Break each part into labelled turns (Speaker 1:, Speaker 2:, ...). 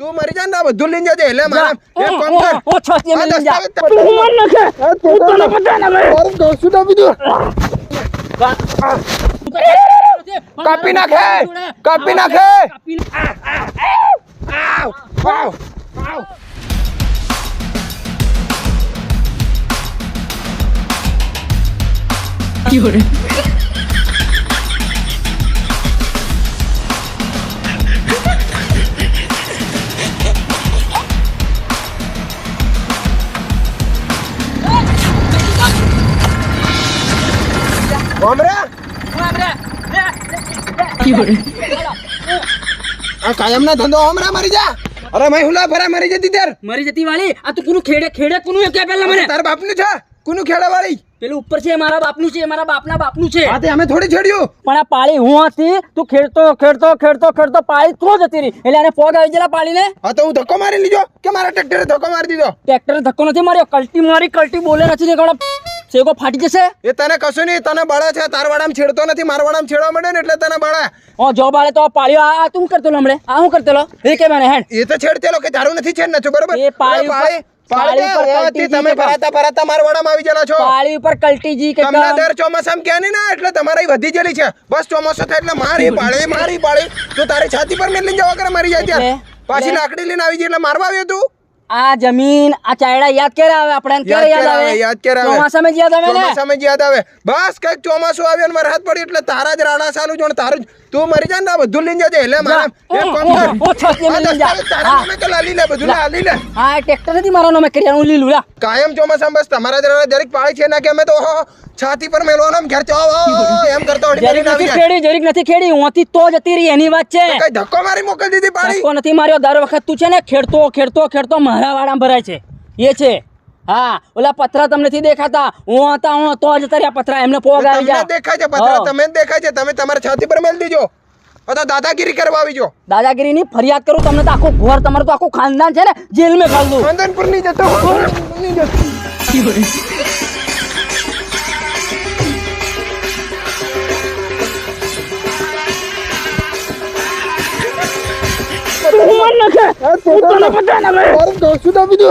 Speaker 1: તું મરી જા ને બધું લઈને જજે. એટલે મારા એક કામ કર.
Speaker 2: ઓ, છોટી
Speaker 1: આ
Speaker 2: લઈને જા. તું મર ન
Speaker 1: કે તે
Speaker 2: તું તને
Speaker 1: તો-
Speaker 2: બધાને હવે.
Speaker 1: મારું ડોસું દાબી દો. કાપી નાખે. કાપી નાખે. આવ, આવ, આવ. ભમરા? આ કાયમના ધંધો હમણાં મરી જા. અરે મેં હુલા ભરા મરી જતી ત્યાર.
Speaker 2: મરી જતી વાળી? આ તું કુનું ખેડે ખેડે કુનું કે પેલા મને?
Speaker 1: તારા બાપનું છે. કોનું ખેડા વાળી?
Speaker 2: પેલું ઉપર છે મારા બાપનું છે એ મારા બાપના બાપનું છે.
Speaker 1: હા તે અમે થોડી છેડ્યું.
Speaker 2: પણ આ પાળી હું હતી તું ખેડતો ખેડતો ખેડતો ખેડતો પાળી તો જતી રહી એટલે આને પોગ આવી ગયેલા પાળીને?
Speaker 1: હા તો હું ધક્કો મારી લીધો કે મારા ટ્રેક્ટરે ધક્કો મારી દીધો?
Speaker 2: ટ્રેક્ટરે ધક્કો નથી માર્યો કલ્ટી મારી કલ્ટી બોલે નથી નીકળો સેગો ફાટી જશે?
Speaker 1: એ તને કશું નહીં તને બાળા છે તાર વાડામાં છેડતો નથી મારા વાડામાં છેડવા મળે ને એટલે તને બાળા.
Speaker 2: ઓ જો બાળે તો પાળ્યો આ આ તું કરતો હમણે? આ હું કરતો એ કે મને હેડ.
Speaker 1: એ તો છેડતેલો કે તારું નથી છેડ નથી બરોબર?
Speaker 2: એ પાળ્યો
Speaker 1: પાળી-
Speaker 2: ઉપર
Speaker 1: હોવાથી તમે ભરાતા ભરાતા માર વાડામાં આવી ગયેલા છો.
Speaker 2: પાળી ઉપર કલ્ટીજી કે
Speaker 1: તમને દર ચોમાસામાં કે ને એટલે તમારી વધી ગયેલી છે. બસ ચોમાસો થાય એટલે મારી પાળી મારી પાળી. તું તારી છાતી પર મેલી જવા કરે મરી જાય ત્યાં. પાછી લાકડી લઈને આવી જાય એટલે મારવા આવ્યો તું?
Speaker 2: આ જમીન આ ચાયડા યાદ ક્યારે આવે આપણે? ક્યારે યાદ આવે?
Speaker 1: યાદ ક્યારે આવે?
Speaker 2: ચોમાસામાં યાદ આવે ને?
Speaker 1: ચોમાસામાં યાદ આવે. બસ કંઈક ચોમાસું આવ્યું ને વરસાદ પડી એટલે તારા જ રાડા સાલું જો ને તારું જ તું મરી જા ને બધું લઈને જજે. એટલે મારા એક કામ કર.
Speaker 2: ઓ, ઓ, છોકરી
Speaker 1: આ
Speaker 2: જા.
Speaker 1: તારા નામે કે લાલી લે બધું લાલી લે.
Speaker 2: હા ટ્રેક્ટર નથી મારા નામે કર્યા હું લીલું લા.
Speaker 1: કાયમ ચોમાસા બસ તમારા દરેક પાળી છે ના કે અમે તો છાતી પર મેલવાનો ઘેર ચો એમ કરતો
Speaker 2: જરીક નથી ખેડી જરીક નથી ખેડી હુંથી તો જતી રહી એની વાત છે.
Speaker 1: કઈ ધક્કો મારી મોકલી દીધી પાળી?
Speaker 2: ધક્કો નથી માર્યો દર વખત તું છે ને ખેડતો ખેડતો ખેડતો મારા વાળા ભરાય છે. એ છે. હા ઓલા પથરા તમને નથી દેખાતા? હું હતા હું તો જતા રહ્યા પથરા એમને પોગ આવી
Speaker 1: તમને દેખાય છે પથરા તમે દેખાય છે તમે તમારા છાતી પર મેલ દીજો. અથવા દાદાગીરી કરવા આવી જો
Speaker 2: દાદાગીરીની ફરિયાદ કરું તમને તો આખું ઘર તમારું તો આખું ખાનદાન છે ને જેલ મેં ઘાલ દઉં.
Speaker 1: ખાનદાનપુર નહીં જતો. નહીં જતો મારું ડોસું દાબી દો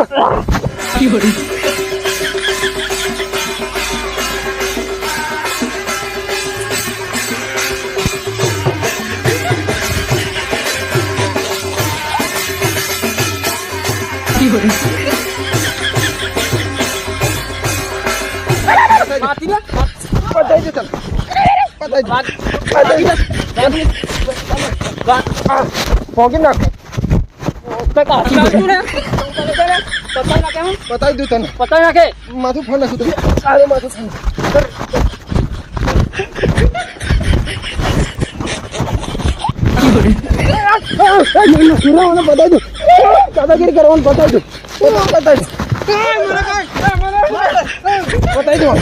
Speaker 2: માથી ને?
Speaker 1: પતાઈ દે તમે પતાઈ દે પતાઈ દે ફોગી નાખો
Speaker 2: કંઈક હાથી નાખ્યું ને? પતાઈ નાખે હું?
Speaker 1: પતાઈ દઉં તને
Speaker 2: પતાઈ નાખે
Speaker 1: માથું ફોન નાખું તું અરે માથું ફોન બતાવી દઉં દાદાગીરી કરવાનું બતાવી દઉં બતાવી દઉં બતાવી દઉં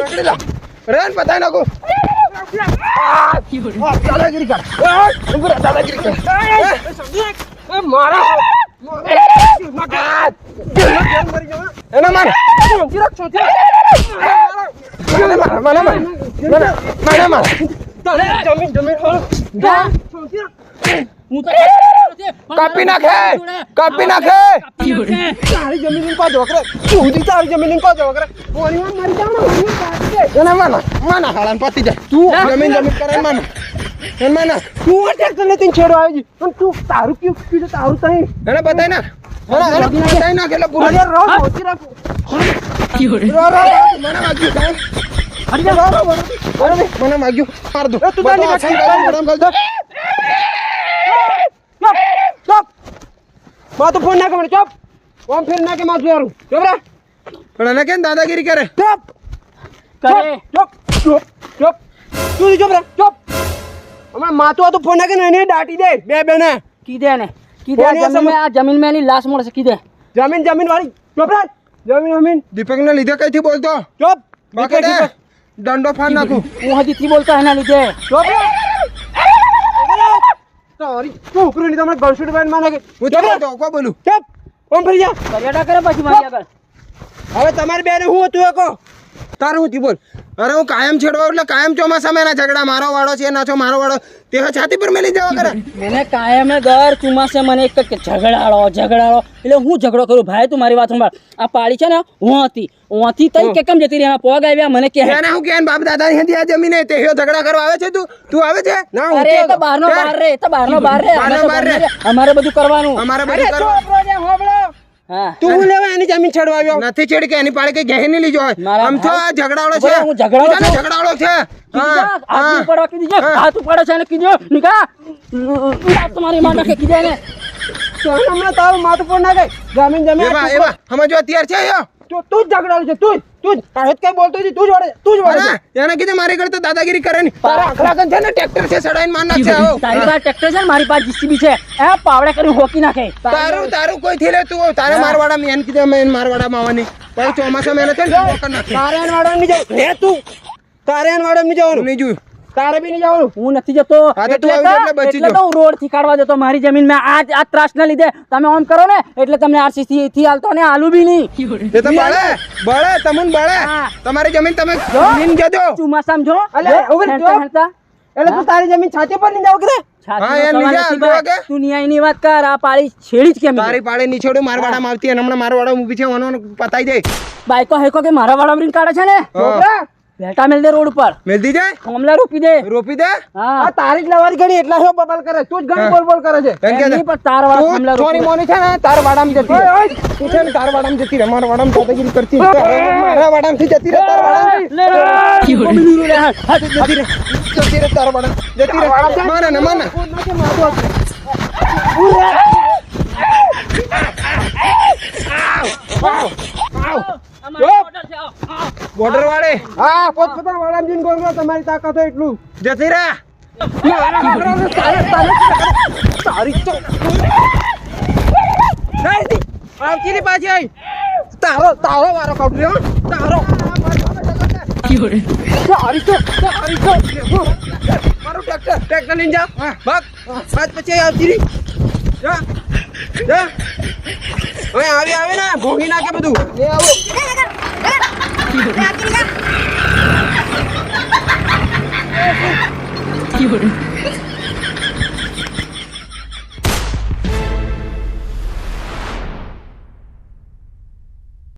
Speaker 1: પકડી લા. રેન બતાવી નાખું દાદાગીરી કર ઊભો રહે, દાદાગીરી કર મારા માર માર માર માર કાપી નાખે કાપી નાખે તારી જમીન પર જોકરે તું તારી જમીન પર જોકરે પોણી માં મરી જાવ ને માના માના હાળાન પતી જાય તું જમીન જમીન કરે માના એમાં ના તું આ ટ્રેક્ટર ને તીન છેડો આવી જી તું તારું કયું કીધું તારું તઈ એને બતાય નાખ મને નાખ મને મને વાગ્યું માર દો. તું ચપમાં તો ફોન ના કરે ચપ. ઓમ ફેર ના કે માં જોરું પણ એને કેમ દાદાગીરી કરે? ચોપ.
Speaker 2: કરે.
Speaker 1: ચપ ચપ ચપ તું ચપ રે? હમણાં માતો હતું ફોન નાખે ને એને દાટી દે બે બે ને
Speaker 2: કીધે ને કીધે આ જમીન આ જમીન મેં એની લાશ મળશે કીધે
Speaker 1: જમીન જમીન વાળી ચોપ જમીન જમીન. દીપક ને લીધે કઈથી બોલતો? ચોપ બાકી દંડો ફાડ નાખું.
Speaker 2: હું હજી થી બોલતો એના લીધે.
Speaker 1: ચોપ તારી છોકરીની તમને ગળસુટ બેનમાં નાખે હું ચપ કો બોલું. ચોપ ઓમ ફરી જા.
Speaker 2: કરિયાડા કરે પછી મારી આગળ.
Speaker 1: હવે તમારી બેને હું હતું એકો? કહો તારું હું બોલ? અરે હું કાયમ છેડવા એટલે કાયમ ચોમાસામાં એના ઝઘડા મારો વાળો છે ના છો મારો વાળો. તે છાતી પર મેલી જવા કરે.
Speaker 2: મને કાયમે દર ચોમાસે મને એક ઝઘડાળો ઝઘડાળો. એટલે હું ઝઘડો કરું? ભાઈ તું મારી વાત સંભાળ. આ પાડી છે ને હું હતી ઓથી તઈ કે કેમ જતી રહી? એના પોગ આવ્યા મને કે
Speaker 1: એને હું કે બાપ દાદા અહીંયાથી આ જમીને તે હેયો ઝઘડા કરવા આવે છે તું? તું આવે છે? ના હું
Speaker 2: અરે તો બહારનો બહાર રે તો બહારનો બહાર રે.
Speaker 1: બહારનો બહાર રે.
Speaker 2: અમારે બધું કરવાનું.
Speaker 1: અમારે બધું કરવા
Speaker 2: હા
Speaker 1: તું હું લેવા એની જમીન છેડવા આવ્યો? નથી છેડી કે એની પાડે કઈ ગહેર નહીં લીજો આમ તો આ ઝઘડાળો છે.
Speaker 2: હું
Speaker 1: જાણે
Speaker 2: છું.
Speaker 1: ઝઘડાળો છે.
Speaker 2: હાથ
Speaker 1: હા.
Speaker 2: ઉપાડવા દીજો. હાથ ઉપાડે છે એને કીધું નિકા તમારી માં નાખે કીધે ને
Speaker 1: તો હમણાં તારું માથું પર ના ગઈ જમીન જમીન એવા એવા. સમજો અત્યાર છે યો તું તું જ ઝઘડાળો છે તું તું જ. કાહેત કઈ બોલતો નથી તું જ વડે તું જ વળે એને કીધું મારી કરતા દાદાગીરી કરે ને તારા અખલાકન છે ને ટ્રેક્ટર છે સડાઈને માર નાખશે આવો.
Speaker 2: તારી પાસે ટ્રેક્ટર છે ને મારી પાસે જીસીબી છે. એ પાવડે કરી હોકી નાખે.
Speaker 1: તારું તારું કોઈ થી લે તું તારે મારવાડા મેન કીધું અમે મારવાડા માં આવવાની. પછી ચોમાસા મેં છે ને નાખે. તારે વાડા નહીં જવું. લે તું. તારે વાડા નહીં જવાનું. નહીં જોયું. તારે બી નહીં જવાનું?
Speaker 2: હું નથી જતો. એટલે તો-
Speaker 1: એટલે
Speaker 2: એટલે હું રોડથી કાઢવા જતો. મારી જમીન મેં આ આ ત્રાસ ના લીધે. તમે ઓમ કરો ને એટલે તમને આરસીસી થી હાલતો ને આલુ બી નહીં.
Speaker 1: એ તો બળે બળે તમન બળે. તમારી જમીન તમે જમીન જજો.
Speaker 2: ચોમાસામાં જો.
Speaker 1: અલે,
Speaker 2: જો, ઊભી
Speaker 1: જો. એટલે તું તારી જમીન છાતી પર નહીં જાવ કે
Speaker 2: વાત કર. આ પાળી છેડી જ કેમ
Speaker 1: તારી પાડે નીચોડ્યું મારવાડામાં આવતી અને હમણાં મારવાડા ઊભી છે ઓનો પતાઈ દે.
Speaker 2: બાઈકો હેકો કે મારા વાળા રીન કાઢે છે ને? બેટા મેલ દે રોડ ઉપર.
Speaker 1: મેલ દીજે
Speaker 2: કોમલા રોપી દે.
Speaker 1: રોપી દે?
Speaker 2: હા.
Speaker 1: તારી જ લવાની ઘડી એટલા શું બબલ કરે? તું જ ઘણી બોલ બોલ કરે છે.
Speaker 2: નહીં, પણ તાર વાળા કોમલા રોપી
Speaker 1: મોની છે ને તાર વાડામ જતી ઓય તું છે ને તાર વાડામ જતી રે માર વાડામ દાદાગીરી કરતી મારા વાડામાંથી જતી રે તાર વાડામ.
Speaker 2: લે, લે, હા,
Speaker 1: જતી રે? જતી રે તાર વાડામ. જતી રે મારા ને માને.
Speaker 2: આવ આવ આવ. આવો.
Speaker 1: બોર્ડર વાળે? હા પોત પોતા વાળા જીન ગોળ તમારી તાકાત હોય એટલું. જતી રહ્યા તારી તો આવતી ની પાછી આવી તારો તારો વારો કાઢ રહ્યો તારો. તારી તો તારી તો મારું ટ્રેક્ટર. ટ્રેક્ટર લઈને જા ભાગ. ભાગ પછી આવતી રહી જા. જા. હવે આવી આવે ને. ભોગી નાખે બધું. એ આવો.
Speaker 3: Dude.